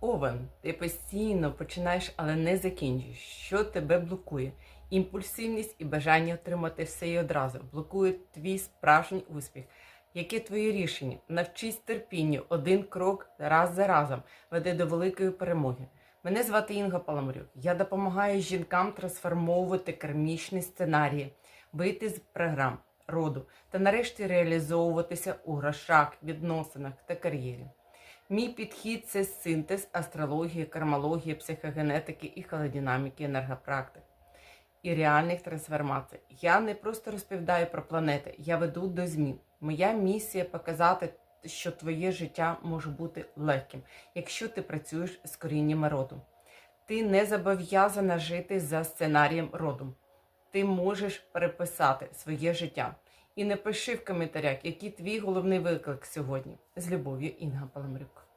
Овен, ти постійно починаєш, але не закінчуєш. Що тебе блокує? Імпульсивність і бажання отримати все і одразу блокують твій справжній успіх. Яке твоє рішення? Навчись терпінню, один крок раз за разом веде до великої перемоги. Мене звати Інга Паламарюк. Я допомагаю жінкам трансформовувати кармічні сценарії, вийти з програм роду та нарешті реалізовуватися у грошах, відносинах та кар'єрі. Мій підхід це синтез астрології, кармології, психогенетики і холодинаміки енергопрактик і реальних трансформацій. Я не просто розповідаю про планети, я веду до змін. Моя місія показати, що твоє життя може бути легким, якщо ти працюєш з коріннями роду. Ти не зобов'язана жити за сценарієм роду. Ти можеш переписати своє життя. І напиши в коментарях, який твій головний виклик сьогодні. З любов'ю, Інга Паламрюк.